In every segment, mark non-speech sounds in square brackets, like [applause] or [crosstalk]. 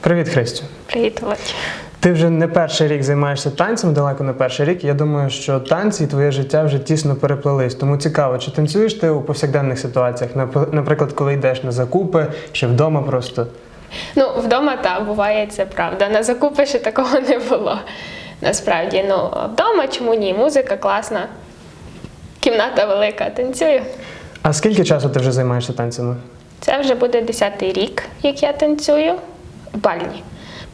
Привіт, Христю. Привіт, Володь. Ти вже не перший рік займаєшся танцем, далеко не перший рік. Я думаю, що танці і твоє життя вже тісно переплелись. Тому цікаво, чи танцюєш ти у повсякденних ситуаціях? Нап- Наприклад, коли йдеш на закупи чи вдома просто. Ну, вдома так, буває, це правда. На закупи ще такого не було. Насправді, ну, вдома чому ні? Музика класна, кімната велика, танцюю. А скільки часу ти вже займаєшся танцями? Це вже буде 10-й рік, як я танцюю в бальні.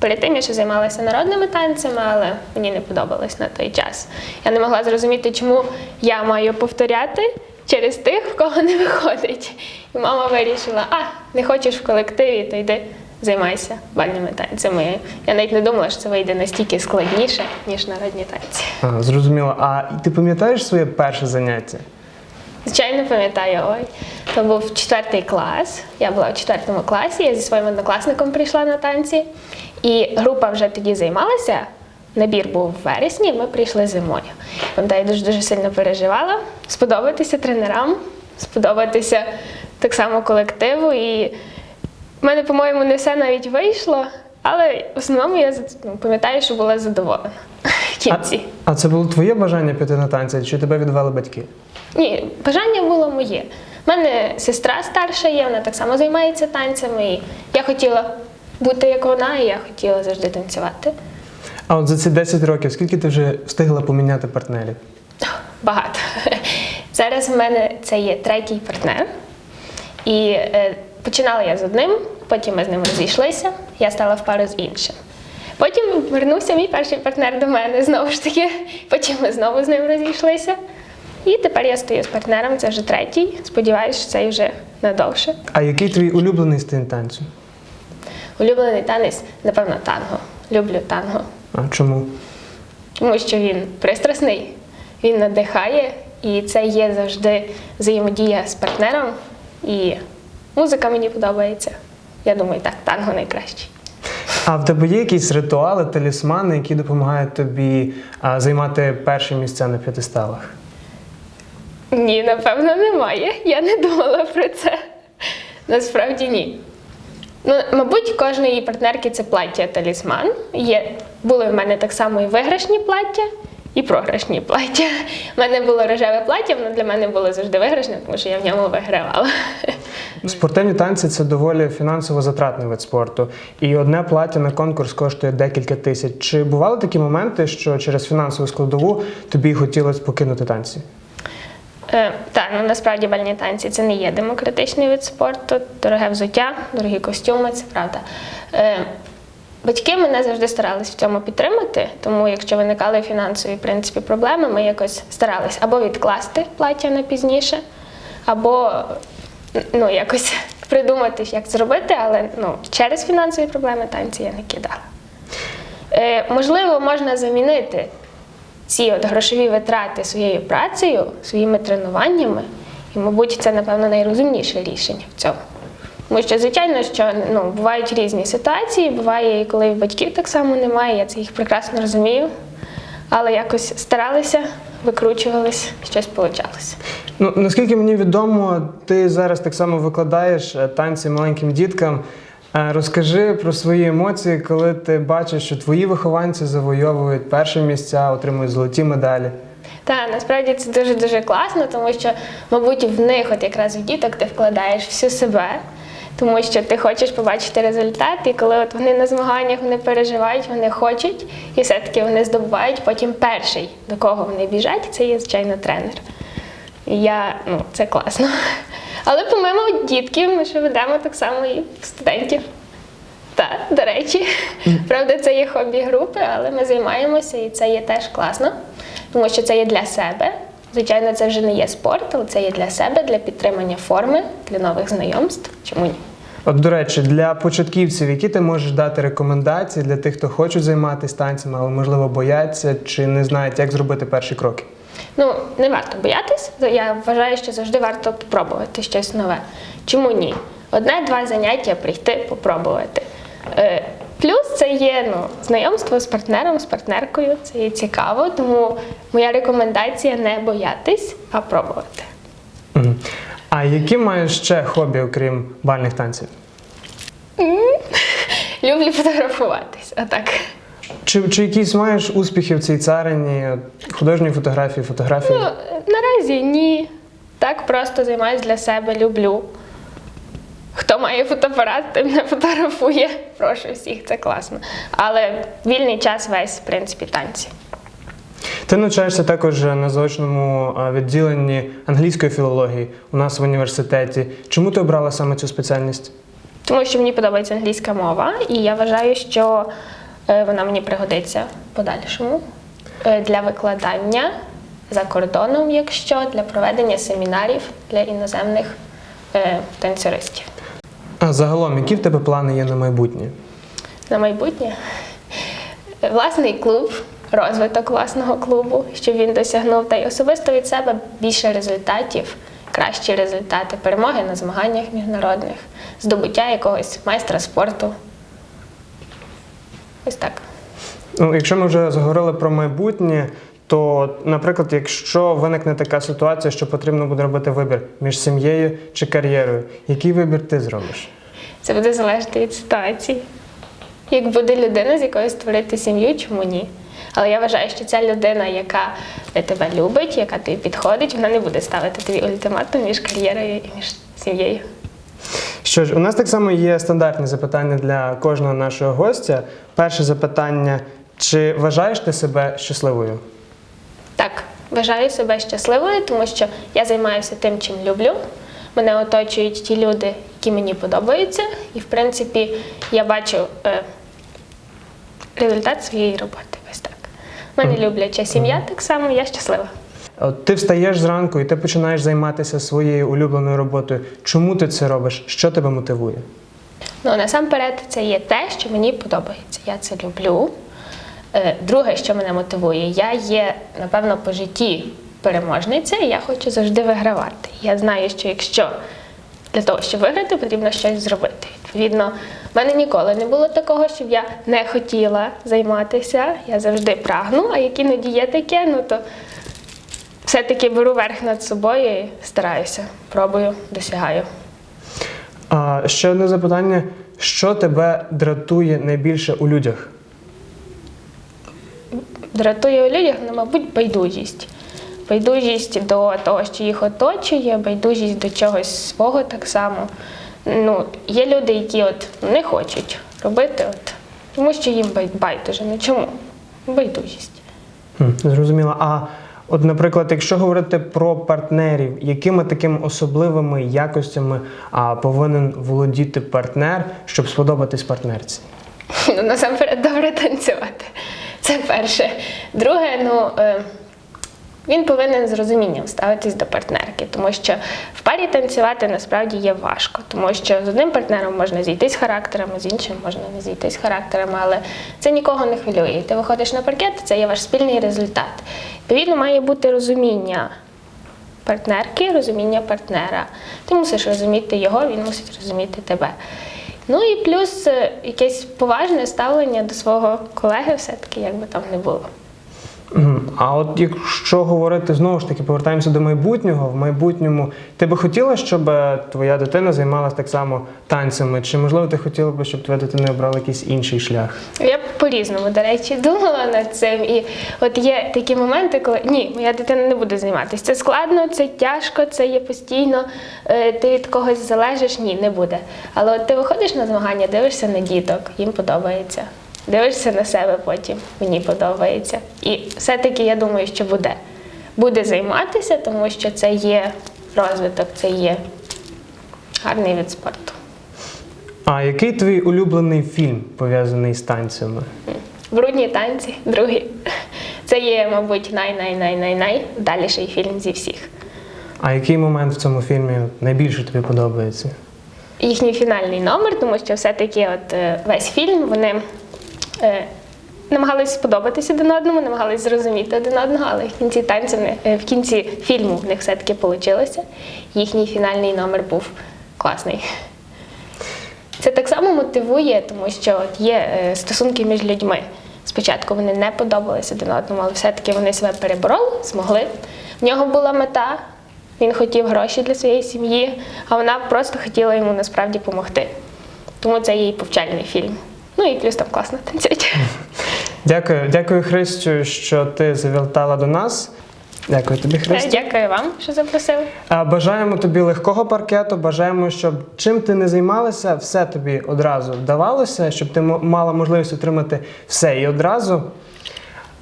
Перед тим я ще займалася народними танцями, але мені не подобалось на той час. Я не могла зрозуміти, чому я маю повторяти через тих, в кого не виходить. І мама вирішила: а, не хочеш в колективі, то йди займайся бальними танцями. Я навіть не думала, що це вийде настільки складніше, ніж народні танці. А, зрозуміло. А ти пам'ятаєш своє перше заняття? Звичайно, пам'ятаю, ой. То був четвертий клас. Я була у четвертому класі, я зі своїм однокласником прийшла на танці. І група вже тоді займалася. Набір був в вересні, ми прийшли зимою. Пам'ятаю, дуже дуже сильно переживала сподобатися тренерам, сподобатися так само колективу. І в мене, по-моєму, не все навіть вийшло, але в основному я ну, пам'ятаю, що була задоволена [laughs] в кінці. А це було твоє бажання піти на танці, чи тебе відвели батьки? Ні, бажання було моє. У мене сестра старша є, вона так само займається танцями. І я хотіла бути як вона, і я хотіла завжди танцювати. А от за ці 10 років скільки ти вже встигла поміняти партнерів? Багато. [laughs] Зараз в мене це є третій партнер. І е, починала я з одним, потім ми з ним розійшлися, я стала в пару з іншим. Потім вернувся мій перший партнер до мене знову ж таки, [laughs] потім ми знову з ним розійшлися. І тепер я стою з партнером, це вже третій. Сподіваюся, що це вже надовше. А який твій улюблений стиль танцю? Улюблений танець, напевно, танго. Люблю танго, А чому? тому що він пристрасний, він надихає, і це є завжди взаємодія з партнером. І музика мені подобається. Я думаю, так, танго найкраще. А в тебе є якісь ритуали, талісмани, які допомагають тобі а, займати перші місця на п'ятисталах? Ні, напевно, немає. Я не думала про це. Насправді ні. Ну, мабуть, кожної партнерки це плаття талісман. Є, були в мене так само і виграшні плаття, і програшні плаття. У мене було рожеве плаття, воно для мене було завжди виграшне, тому що я в ньому вигравала. Спортивні танці це доволі фінансово затратний вид спорту. І одне плаття на конкурс коштує декілька тисяч. Чи бували такі моменти, що через фінансову складову тобі хотілося покинути танці? Е, так, ну насправді бальні танці це не є демократичний вид спорту, дороге взуття, дорогі костюми, це правда. Е, батьки мене завжди старались в цьому підтримати, тому якщо виникали фінансові в принципі, проблеми, ми якось старались або відкласти плаття на пізніше, або ну, якось [laughs] придумати, як зробити, але ну, через фінансові проблеми танці я не кидала. Е, можливо, можна замінити ці от грошові витрати своєю працею, своїми тренуваннями, і, мабуть, це, напевно, найрозумніше рішення в цьому. Тому що, звичайно, що ну, бувають різні ситуації, буває, і коли батьків так само немає, я це їх прекрасно розумію. Але якось старалися, викручувались, щось вийшло. Ну наскільки мені відомо, ти зараз так само викладаєш е, танці маленьким діткам. Розкажи про свої емоції, коли ти бачиш, що твої вихованці завойовують перші місця, отримують золоті медалі. Так, насправді це дуже дуже класно, тому що, мабуть, в них, от якраз в діток, ти вкладаєш всю себе, тому що ти хочеш побачити результат, і коли от вони на змаганнях вони переживають, вони хочуть, і все-таки вони здобувають потім перший, до кого вони біжать, це є, звичайно, тренер. І я, ну, це класно. Але помимо дітків, ми ще ведемо так само і студентів. Так, до речі, правда, це є хобі групи, але ми займаємося, і це є теж класно, тому що це є для себе. Звичайно, це вже не є спорт, але це є для себе, для підтримання форми, для нових знайомств. Чому ні? От, до речі, для початківців, які ти можеш дати рекомендації для тих, хто хочуть займатися танцями, але можливо бояться чи не знають, як зробити перші кроки. Ну, не варто боятись. Я вважаю, що завжди варто спробувати щось нове. Чому ні? одне-два заняття прийти, попробувати. Е, Плюс це є ну, знайомство з партнером, з партнеркою. Це є цікаво, тому моя рекомендація не боятись, а пробувати. Мгм. А які маєш ще хобі, окрім бальних танців? [laughs] Люблю фотографуватись, а так. Чи, чи якісь маєш успіхи в цій царині художньої фотографії, фотографії? Ну, наразі ні. Так просто займаюся для себе, люблю. Хто має фотоапарат, тим не фотографує. Прошу всіх, це класно. Але вільний час весь, в принципі, танці. Ти навчаєшся також на заочному відділенні англійської філології у нас в університеті. Чому ти обрала саме цю спеціальність? Тому що мені подобається англійська мова, і я вважаю, що е, вона мені пригодиться в подальшому е, для викладання за кордоном, якщо для проведення семінарів для іноземних е, танцюристів. А загалом, які в тебе плани є на майбутнє? на майбутнє. Власний клуб, розвиток власного клубу, щоб він досягнув та й особисто від себе більше результатів, кращі результати, перемоги на змаганнях міжнародних, здобуття якогось майстра спорту. Ось так. Ну, якщо ми вже заговорили про майбутнє, то, наприклад, якщо виникне така ситуація, що потрібно буде робити вибір між сім'єю чи кар'єрою, який вибір ти зробиш? Це буде залежати від ситуації. Як буде людина, з якою створити сім'ю, чому ні? Але я вважаю, що ця людина, яка тебе любить, яка тобі підходить, вона не буде ставити тобі ультиматум між кар'єрою і між сім'єю. Що ж, у нас так само є стандартні запитання для кожного нашого гостя. Перше запитання: чи вважаєш ти себе щасливою? Так, вважаю себе щасливою, тому що я займаюся тим, чим люблю. Мене оточують ті люди, які мені подобаються, і в принципі я бачу е, результат своєї роботи. Мене любляча сім'я, так само я щаслива. От ти встаєш зранку і ти починаєш займатися своєю улюбленою роботою. Чому ти це робиш? Що тебе мотивує? Ну, насамперед, це є те, що мені подобається. Я це люблю. Е, Друге, що мене мотивує, я є, напевно, по житті переможниця, і я хочу завжди вигравати. Я знаю, що якщо для того, щоб виграти, потрібно щось зробити. Відповідно, в мене ніколи не було такого, щоб я не хотіла займатися. Я завжди прагну, а як іноді є таке, ну то все-таки беру верх над собою і стараюся, пробую, досягаю. А ще одне запитання: що тебе дратує найбільше у людях? Дратує у людях, ну, мабуть, байдужість. Байдужість до того, що їх оточує, байдужість до чогось свого так само. Ну, є люди, які от не хочуть робити, от, тому що їм байдуже. Ну чому? Байдужість. Зрозуміло. А от, наприклад, якщо говорити про партнерів, якими такими особливими якостями а, повинен володіти партнер, щоб сподобатись партнерці? [laughs] Ну, насамперед, добре танцювати. Це перше. Друге, ну. Е, він повинен з розумінням ставитись до партнерки, тому що в парі танцювати насправді є важко, тому що з одним партнером можна зійтись характерами, з іншим можна не зійтись характерами, але це нікого не хвилює. Ти виходиш на паркет, це є ваш спільний результат. Відповідно, має бути розуміння партнерки, розуміння партнера. Ти мусиш розуміти його, він мусить розуміти тебе. Ну і плюс е, якесь поважне ставлення до свого колеги, все-таки, як би там не було. А от якщо говорити знову ж таки, повертаємося до майбутнього, в майбутньому ти би хотіла, щоб е, твоя дитина займалася так само танцями? Чи можливо ти хотіла б, щоб твоя дитина обрала якийсь інший шлях? Я б по-різному, до речі, [laughs] думала над цим. І от є такі моменти, коли ні, моя дитина не буде займатися. Це складно, це тяжко, це є постійно. е, Ти від когось залежиш, ні, не буде. Але от ти виходиш на змагання, дивишся на діток, їм подобається. Дивишся на себе потім, мені подобається. І все-таки я думаю, що буде. Буде займатися, тому що це є розвиток, це є гарний від спорту. А який твій улюблений фільм пов'язаний з танцями? Брудні танці, другий. Це є, мабуть, най-най-най-най-най вдаліший фільм зі всіх. А який момент в цьому фільмі найбільше тобі подобається? Їхній фінальний номер, тому що все-таки от е, весь фільм вони намагались сподобатися один одному, намагались зрозуміти один одного, але в кінці танцю е, в кінці фільму в них все-таки вийшло. Їхній фінальний номер був класний. це так само мотивує, тому що от є е, стосунки між людьми. Спочатку вони не подобалися один одному, але все-таки вони себе перебороли, змогли. В нього була мета, він хотів гроші для своєї сім'ї, а вона просто хотіла йому насправді допомогти. Тому це її повчальний фільм. Ну і плюс там класно танцюють. [laughs] Дякую, дякую, Христю, що ти завітала до нас. Дякую тобі, Христю. Дякую вам, що запросили. Бажаємо тобі легкого паркету, бажаємо, щоб чим ти не займалася, все тобі одразу вдавалося, щоб ти мала можливість отримати все і одразу.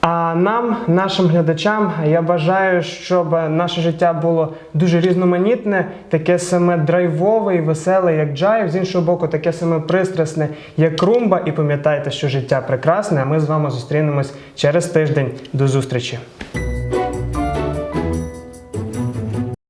А нам, нашим глядачам, я бажаю, щоб наше життя було дуже різноманітне, таке саме драйвове і веселе, як джайв, з іншого боку, таке саме пристрасне, як румба. І пам'ятайте, що життя прекрасне, а ми з вами зустрінемось через тиждень. До зустрічі!